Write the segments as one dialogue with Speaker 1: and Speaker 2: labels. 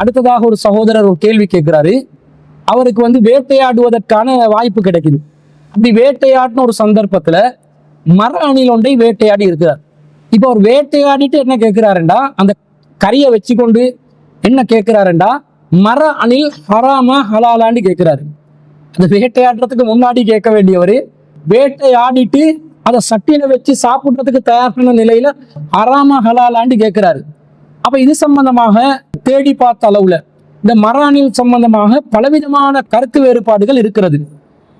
Speaker 1: அடுத்ததாக ஒரு சகோதரர் ஒரு கேள்வி கேட்கிறாரு. அவருக்கு வந்து வேட்டையாடுவதற்கான வாய்ப்பு கிடைக்குது. அப்படி வேட்டையாடின ஒரு சந்தர்ப்பத்துல மர அணில் ஒன்றை வேட்டையாடி இருக்கிறார். இப்போ அவர் வேட்டையாடிட்டு என்ன கேட்கிறாருண்டா? அந்த கறியை வச்சுக்கொண்டு என்ன கேட்கிறாருண்டா? மர அணில் ஹராமா ஹலாலான்னு கேட்கிறாரு. அந்த வேட்டையாடுறதுக்கு முன்னாடி கேட்க வேண்டியவர் வேட்டையாடிட்டு அதை சட்டியில வச்சு சாப்பிட்றதுக்கு தயாரான நிலையில ஹராமா ஹலாலான்னு கேட்கிறாரு. அப்ப இது சம்பந்தமாக தேடி பார்த்த அளவுல இந்த மராணில் சம்பந்தமாக பலவிதமான கருத்து வேறுபாடுகள் இருக்கிறது.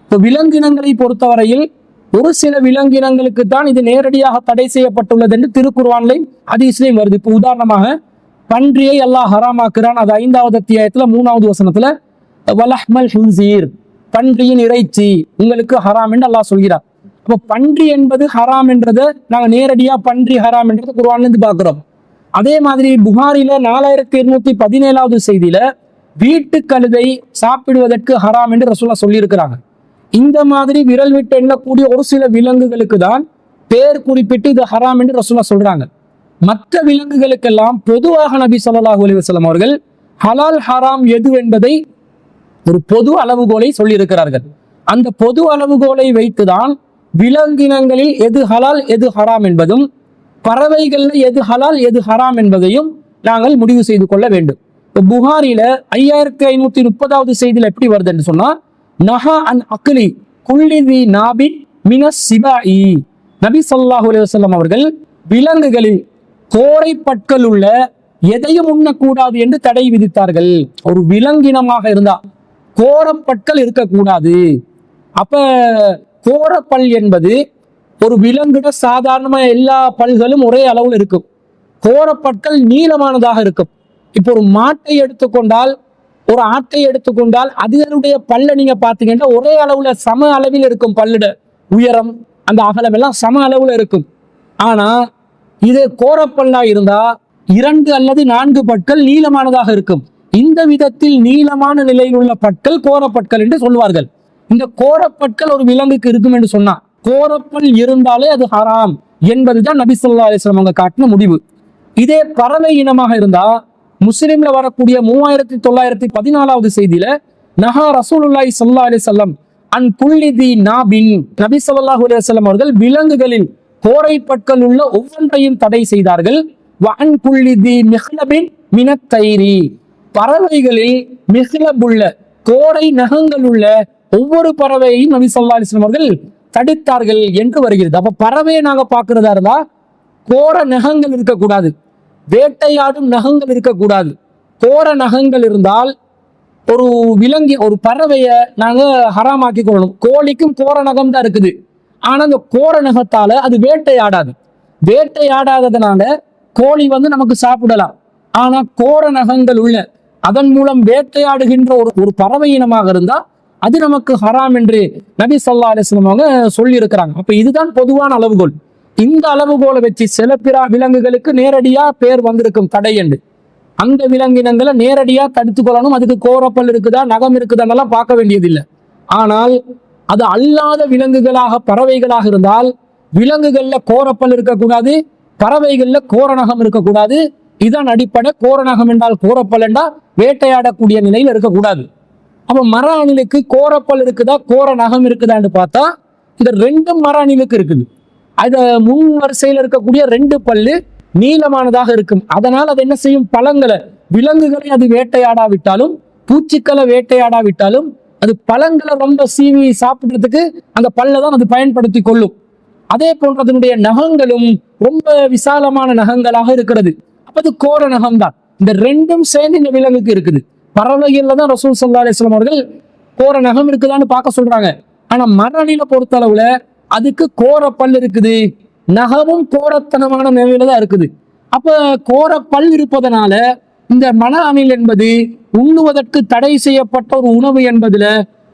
Speaker 1: இப்போ விலங்கினங்களை பொறுத்தவரையில் ஒரு சில விலங்கினங்களுக்கு தான் இது நேரடியாக தடை செய்யப்பட்டுள்ளது என்று திருக்குர்வான்லையும் அதிசயம் வருது. இப்போ உதாரணமாக பன்றியை அல்லாஹ் ஹராமாக்குறான். அது ஐந்தாவது அத்தியாயத்தில் மூணாவது வசனத்தில் வலஹ்மல் ஹின்சீர். பன்றியின் இறைச்சி உங்களுக்கு ஹராம் என்று அல்லாஹ் சொல்கிறார். அப்போ பன்றி என்பது ஹராம் என்றதை நாங்கள் நேரடியாக பன்றி ஹராம் என்றது குர்வான்லேருந்து பார்க்குறோம். அதே மாதிரி புகாரில நாலாயிரத்தி இருநூத்தி பதினேழாவது செய்தியில வீட்டு கழுதை சாப்பிடுவதற்கு ஹராம் என்று ரசூலா சொல்லியிருக்கிறாங்க. இந்த மாதிரி விரல் விட்டு எண்ணக்கூடிய ஒரு சில விலங்குகளுக்கு தான் பேர் குறிப்பிட்டு இது ஹராம் என்று ரசூலா சொல்றாங்க. மற்ற விலங்குகளுக்கெல்லாம் பொதுவாக நபி ஸல்லல்லாஹு அலைஹி வஸல்லம் அவர்கள் ஹலால் ஹராம் எது என்பதை ஒரு பொது அளவுகோலை சொல்லியிருக்கிறார்கள். அந்த பொது அளவுகோலை வைத்துதான் விலங்கினங்களில் எது ஹலால் எது ஹராம் என்பதும் பறவைகள்ல எது ஹலால் எது ஹராம் என்பதையும் நாங்கள் முடிவு செய்து கொள்ள வேண்டும். இப்போ புகாரில ஐயாயிரத்தி ஐநூத்தி முப்பதாவது செய்தியில் எப்படி வருது என்று சொன்னா நஹா அன் அக்லி குல்லிதி நாபின் மின சிபாஇ நபி ஸல்லல்லாஹு அலுவலம் அவர்கள் விலங்குகளில் கோரை பற்கள் உள்ள எதையும் உண்ணக்கூடாது என்று தடை விதித்தார்கள். ஒரு விலங்கினமாக இருந்தா கோரப்பற்கள் இருக்கக்கூடாது. அப்ப கோரப்பல் என்பது ஒரு விலங்குட சாதாரணமா எல்லா பல்களும் ஒரே அளவில் இருக்கும். கோரப்பற்கள் நீளமானதாக இருக்கும். இப்போ ஒரு மாட்டை எடுத்துக்கொண்டால் ஒரு ஆட்டை எடுத்துக்கொண்டால் அதனுடைய பல்ல நீங்க பாத்தீங்கன்னா ஒரே அளவுல சம அளவில் இருக்கும் பல்லுட உயரம் அந்த அகலம் எல்லாம் சம அளவுல இருக்கும். ஆனா இது கோரப்பல்லா இருந்தா இரண்டு அல்லது நான்கு பற்கள் நீளமானதாக இருக்கும். இந்த விதத்தில் நீளமான நிலையில் உள்ள பற்கள் கோரப்பற்கள் என்று சொல்வார்கள் இந்த கோரப்பற்கள் ஒரு விலங்குக்கு இருக்கும் என்று சொன்னா கோரப்பல் இருந்தாலே அது ஹராம் என்பதுதான் நபி சொல்லா அலிஸ்லாம் அவங்க காட்டின முடிவு. இதே பறவை இனமாக இருந்தா முஸ்லிம்ல வரக்கூடிய மூவாயிரத்தி தொள்ளாயிரத்தி பதினாலாவது செய்தியில நஹா ரசூலுல்லாய் சல்லா அலைஹி வஸல்லம் அன் குல்லிதி நாபின். நபி ஸல்லல்லாஹு அலைஹி வஸல்லம் அவர்கள் விலங்குகளில் கோரை பற்கள் உள்ள ஒவ்வொன்றையும் தடை செய்தார்கள். வஅன் குல்லிதி மிஹ்லபின் மினத்தைரி பறவைகளில் மிஹ்லபுள்ள கோரை நகங்கள் உள்ள ஒவ்வொரு பறவையையும் நபி சொல்லா அலிஸ்லாம் அவர்கள் தடுத்தார்கள் என்று வருகிறது. அப்ப பறவையை நாங்க பார்க்கிறதா இருந்தா கோர நகங்கள் இருக்கக்கூடாது. வேட்டையாடும் நகங்கள் இருக்கக்கூடாது. கோர நகங்கள் இருந்தால் ஒரு விலங்கி ஒரு பறவையை நாங்க ஹராமாக்கி கொள்ளணும். கோழிக்கும் கோர நகம் தான் இருக்குது. ஆனா அந்த கோர நகத்தால அது வேட்டையாடாது. வேட்டையாடாததுனால கோழி வந்து நமக்கு சாப்பிடலாம். ஆனா கோர நகங்கள் உள்ள அதன் மூலம் வேட்டையாடுகின்ற ஒரு ஒரு பறவை இனமாக இருந்தால் அது நமக்கு ஹராம் என்று நபி சல்லா அலைஹி அவங்க சொல்லியிருக்கிறாங்க. அப்போ இதுதான் பொதுவான அளவுகோல். இந்த அளவுகோலை வச்சு சில பிற விலங்குகளுக்கு நேரடியாக பேர் வந்திருக்கும் தடை என்று. அந்த விலங்கினங்களை நேரடியாக தடுத்து கொள்ளணும். அதுக்கு கோரப்பல் இருக்குதா நகம் இருக்குதான்னெல்லாம் பார்க்க வேண்டியதில்லை. ஆனால் அது அல்லாத விலங்குகளாக பறவைகளாக இருந்தால் விலங்குகளில் கோரப்பல் இருக்கக்கூடாது பறவைகளில் கோரநகம் இருக்கக்கூடாது. இதன் அடிப்படை. கோரநகம் என்றால் கோரப்பல் என்றால் வேட்டையாடக்கூடிய நிலையில் இருக்கக்கூடாது. அப்போ மர அணிலுக்கு கோரப்பல் இருக்குதா? கோர நகம் இருக்குதான்னு பார்த்தா இந்த ரெண்டும் மர அணிலுக்கு இருக்குது. அது முன் வரிசையில் இருக்கக்கூடிய ரெண்டு பல்லு நீளமானதாக இருக்கும். அதனால் அது என்ன செய்யும்? பழங்களை விலங்குகளை அது வேட்டையாடாவிட்டாலும் பூச்சிக்களை வேட்டையாடாவிட்டாலும் அது பழங்களை ரொம்ப சீவி சாப்பிட்றதுக்கு அந்த பல்ல தான் அது பயன்படுத்தி கொள்ளும். அதே போன்ற அதனுடைய நகங்களும் ரொம்ப விசாலமான நகங்களாக இருக்கிறது. அப்ப அது கோர நகம் தான் இந்த ரெண்டும் சேர்ந்து இந்த விலங்குக்கு இருக்குது. பறவைகளில் தான் ரசூல் சல்லா அலிஸ்லாம் அவர்கள் கோர நகம் இருக்குதான்னு பார்க்க சொல்றாங்க. ஆனா மரணில பொறுத்த அளவுல அதுக்கு கோர பல் இருக்குது. நகமும் கோரத்தனமான நிலையில தான் இருக்குது. அப்ப கோர பல் இருப்பதனால இந்த மன அணில் என்பது உண்ணுவதற்கு தடை செய்யப்பட்ட ஒரு உணவு என்பதுல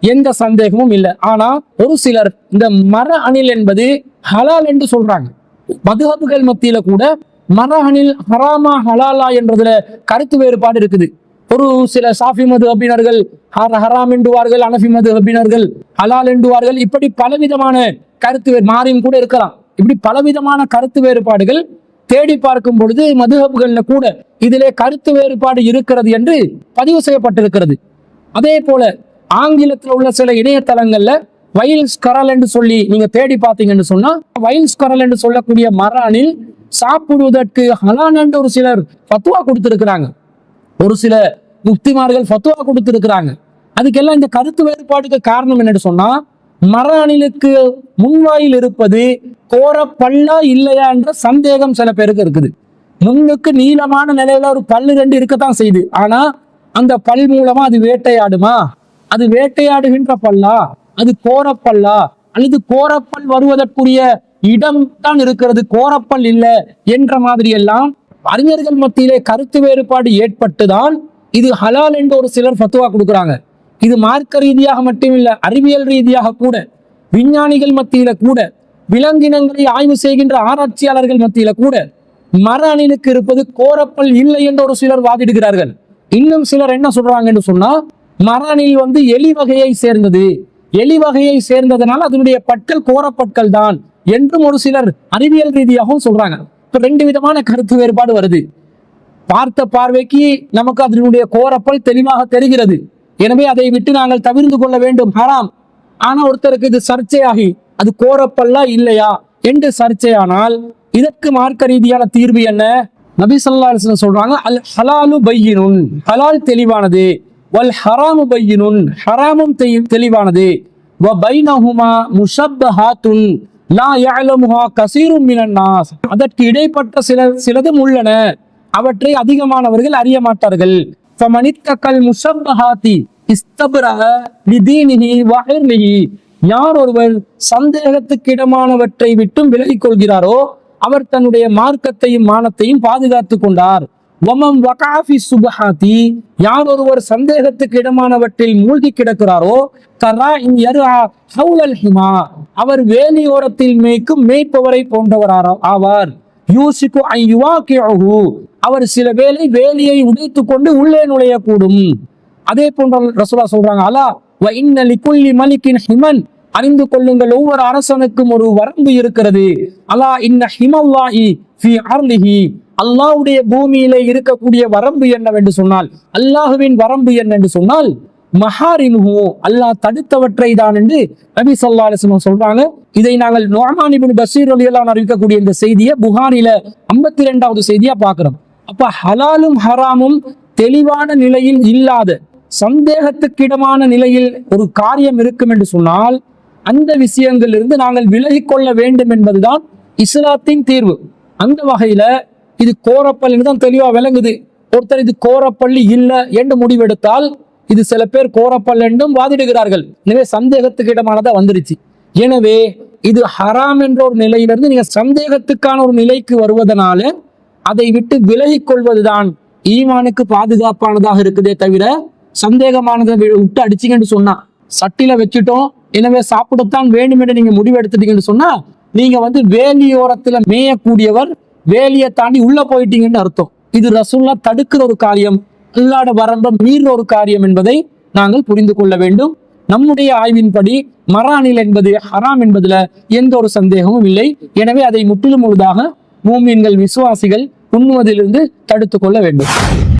Speaker 1: எந்த சந்தேகமும் இல்லை. ஆனா ஒரு சிலர் இந்த மர அணில் என்பது ஹலால் என்று சொல்றாங்க. மதுஹபுகள் மத்தியில கூட மர அணில் ஹராமா ஹலாலா என்றதுல கருத்து வேறுபாடு இருக்குது. ஒரு சில சாஃபி மது அபினர்கள் ஹராம் என்றுவார்கள் அனஃபி மது அபினர்கள் ஹலால் என்றுவார்கள் இப்படி பலவிதமான கருத்து மாறியும் கூட இருக்கலாம். இப்படி பலவிதமான கருத்து வேறுபாடுகள் தேடி பார்க்கும் பொழுது மதுஹப்கள்ல கூட இதிலே கருத்து வேறுபாடு இருக்கிறது என்று பதிவு செய்யப்பட்டிருக்கிறது. அதே போல ஆங்கிலத்தில் உள்ள சில இணையதளங்கள்ல வைல்ஸ் கரல் என்று சொல்லி நீங்க தேடி பார்த்தீங்கன்னு சொன்னா வைல்ஸ் கரல் என்று சொல்லக்கூடிய மரானில் சாப்பிடுவதற்கு ஹலான் என்று ஒரு சிலர் பத்துவா கொடுத்திருக்கிறாங்க. ஒரு சில முக்திமார்கள் ஃபத்துவா கொடுத்துருக்கிறாங்க. அதுக்கெல்லாம் இந்த கருத்து வேறுபாடுக்கு காரணம் என்னன்னு சொன்னா மர அணிலுக்கு முன்வாயில் இருப்பது கோர பல்லா இல்லையா என்ற சந்தேகம் சில பேருக்கு இருக்குது. முன்னுக்கு நீளமான நிலையில ஒரு பல்லு ரெண்டு இருக்கத்தான் செய்யுது ஆனா அந்த பல் மூலமா அது வேட்டையாடுமா? அது வேட்டையாடுகின்ற பல்லா? அது கோரப்பல்லா? அல்லது கோரப்பல் வருவதற்குரிய இடம் தான் இருக்கிறது கோரப்பல் இல்லை என்ற மாதிரி எல்லாம் அறிஞர்கள் மத்தியிலே கருத்து வேறுபாடு ஏற்பட்டுதான் இது ஹலால் என்று ஒரு சிலர் ஃபத்துவா கொடுக்குறாங்க. இது மார்க்க ரீதியாக மட்டுமில்ல அறிவியல் ரீதியாக கூட விஞ்ஞானிகள் மத்தியில கூட விலங்கினங்களை ஆய்வு செய்கின்ற ஆராய்ச்சியாளர்கள் மத்தியில கூட மர அணிலுக்கு இருப்பது கோரப்பல் இல்லை என்று ஒரு சிலர் வாதிடுகிறார்கள். இன்னும் சிலர் என்ன சொல்றாங்கன்னு சொன்னா மர அணில் வந்து எலி வகையை சேர்ந்தது. எலி வகையை சேர்ந்ததனால் அதனுடைய பற்கள் கோரப்பற்கள் தான் என்றும் ஒரு சிலர் அறிவியல் ரீதியாகவும் சொல்றாங்க. இப்போ ரெண்டு விதமான கருத்து வேறுபாடு வருது. பார்த்த பார்வைக்கு நமக்கு அதனுடைய கோரப்பல் தெளிவாக தெரிகிறது. எனவே அதை விட்டு நாங்கள் தவிர்ந்து கொள்ள வேண்டும். ஹராம். ஆனால் ஒருத்தருக்கு இது சர்ச்சையாகி அது கோரப்பல்லா இல்லையா? என்று சர்ச்சையானால் இதற்கு மார்க்க ரீதியான தீர்வு என்ன? நபி சொல்லா அலைஹி சொல்றாங்க அல் ஹலாலு பையினுன். ஹலால் தெளிவானது. வல் ஹராமு பையினுன். ஹராமும் தெய்- தெளிவானது. வ பைனஹுமா முஷப்பஹாத்துன். லா யஅலமுஹா கஸீரும் மினன் அதற்கு இடைப்பட்ட சில சிலதும் உள்ளன. அவற்றை அதிகமானவர்கள் அறிய மாட்டார்கள். ஃபமனித்தக்கல் முஷப்பஹாத்தி இஸ்தப்ரஹ லிதீனிஹி வஹிர்லிஹி. யார் ஒருவர் சந்தேகத்துக்கிடமானவற்றை விட்டும் விலகிக் கொள்கிறாரோ அவர் தன்னுடைய மார்க்கத்தையும் மானத்தையும் பாதுகாத்துக் கொண்டார். வமம் வகாஃபி சுபஹாத்தி யார் ஒருவர் சந்தேகத்துக்கு இடமானவற்றில் மூழ்கி கிடக்கிறாரோ கரா இன் ஹவுலல் ஹிமா. அவர் வேலியோரத்தில் மேய்க்கும் மேய்ப்பவரை போன்றவர் ஆவார். யூசிக்கு ஐயுவாக்கியஹு அவர் சில வேளை வேலியை உடைத்து கொண்டு உள்ளே நுழையக்கூடும். அதே போன்ற ரசூலா சொல்றாங்க அலா வ இன்ன லிகுல்லி மலிக்கின் ஹிமன். அறிந்து கொள்ளுங்கள் ஒவ்வொரு அரசனுக்கும் ஒரு வரம்பு இருக்கிறது. அலா இன்ன ஹிமல்லாஹி ஃபி அர்லிஹி அல்லாஹ்வுடைய பூமியில இருக்கக்கூடிய வரம்பு என்னவென்று சொன்னால் அல்லாஹுவின் வரம்பு என்னென்று சொன்னால் மஹாரிமுஹு அல்லாஹ் தடுத்தவற்றை தான் என்று நபி சொல்லா அலிஸ்லம் சொல்றாங்க. இதை நாங்கள் நோமானிபின் பஷீர் அலியெல்லாம் அறிவிக்கக்கூடிய இந்த செய்தியை புகாரில 52வது ரெண்டாவது செய்தியா பார்க்கிறோம். அப்ப ஹலாலும் ஹராமும் தெளிவான நிலையில் இல்லாத சந்தேகத்துக்கிடமான நிலையில் ஒரு காரியம் இருக்கும் என்று சொன்னால் அந்த விஷயங்களிலிருந்து நாங்கள் விலகிக்கொள்ள வேண்டும் என்பதுதான் இஸ்லாத்தின் தீர்வு. அந்த வகையில இது கோரப்பள்ளின்னு தான் தெளிவாக விளங்குது. ஒருத்தர் இது கோரப்பள்ளி இல்லை என்று முடிவெடுத்தால் இது சில பேர் கோரப்பல் என்றும் வாதிடுகிறார்கள். எனவே சந்தேகத்துக்கு இடமானதா வந்துருச்சு. எனவே இது ஹராம் என்ற ஒரு நிலையிலிருந்து நீங்க சந்தேகத்துக்கான ஒரு நிலைக்கு வருவதனால அதை விட்டு விலகிக் கொள்வதுதான் ஈமானுக்கு பாதுகாப்பானதாக இருக்குதே தவிர சந்தேகமானதை விட்டு அடிச்சிங்கன்னு சொன்னா சட்டியில் வச்சுட்டோம் எனவே சாப்பிடத்தான் வேண்டும் என்று நீங்க முடிவு எடுத்துட்டீங்கன்னு சொன்னா நீங்க வந்து வேலியோரத்துல மேயக்கூடியவர் வேலியை தாண்டி உள்ள போயிட்டீங்கன்னு அர்த்தம். இது ரசூல்லா தடுக்கிற ஒரு காரியம் அல்லாட வரம்ப மீறுற ஒரு காரியம் என்பதை நாங்கள் புரிந்து கொள்ள வேண்டும். நம்முடைய ஆய்வின்படி மரானில் என்பது ஹராம் என்பதுல எந்த ஒரு சந்தேகமும் இல்லை. எனவே அதை முற்றிலும் முழுதாக மூமீன்கள் விசுவாசிகள் உண்ணுவதிலிருந்து தடுத்துக் கொள்ள வேண்டும்.